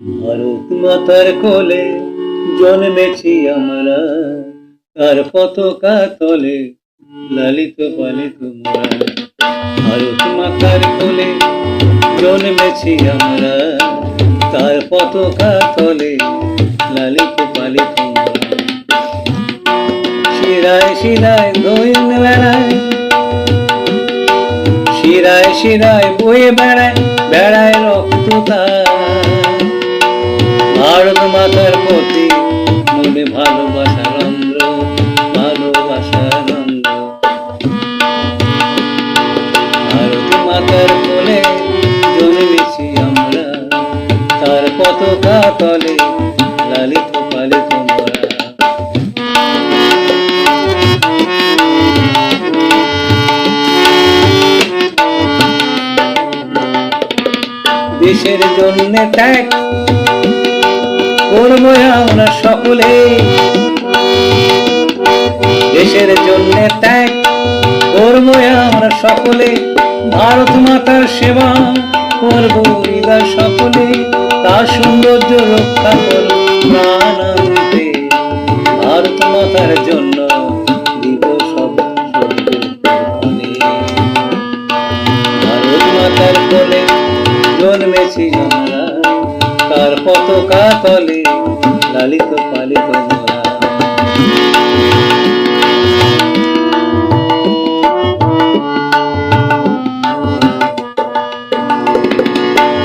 ভারত মাতার কোলে জন্মেছি আমরা, তার পতাকা তলে লালিত পালিত মোরা। ভারত মাতার কোলে জন্মেছি আমরা, তার পতাকা তলে লালিত পালিত শিরায় শিরায় দৈন বেড়ায়, শিরায় শিরায় বয়ে বেড়ায় বেড়ায় রক্ত তার। ভারত মাতার প্রতি, মনে ভালোবাসার অন্ধ্র ভালোবাসার অন্ধ্র ভারত মাতার কোলে জন্মেছি আমরা, তার পতাকা তলে লালিত পালিত দেশের জন্য ত্যাগ করব আমরা সকলে। দেশের জন্য ত্যাগ করব আমরা সকলে। ভারত মাতার সেবা করব হৃদয় সকলে। তার সৌন্দর্য রক্ষা করব প্রাণান্তে মাতার জন্য জন্মেছি আমরা। তার পতাকা তলে লালিত পালিত মোরা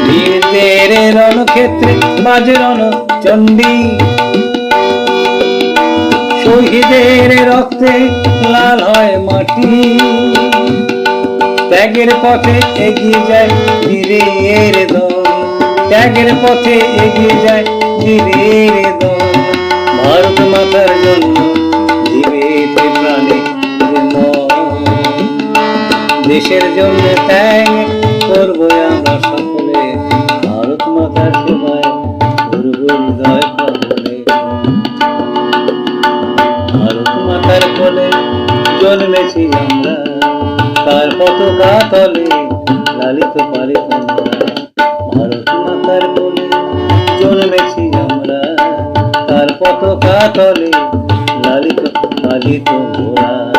বীরদের রণক্ষেত্রে চণ্ডী। শহীদের রক্তে লাল হয় মাটি। ত্যাগের পথে এগিয়ে যায় বীরের দল। ত্যাগের পথে এগিয়ে যায় বীরের দল। ভারত মাতার জন্য জীবিতে প্রাণে দেশের জন্য ত্যাগ করব আমরা সকলে। ভারত মাতার সেবায় করব হৃদয় কবলে ভারত মাতার কোলে জন্মেছি আমরা। তার পতাকা তলে লালিত পালিত আমরা কাতলে লালিত লালিত মোরা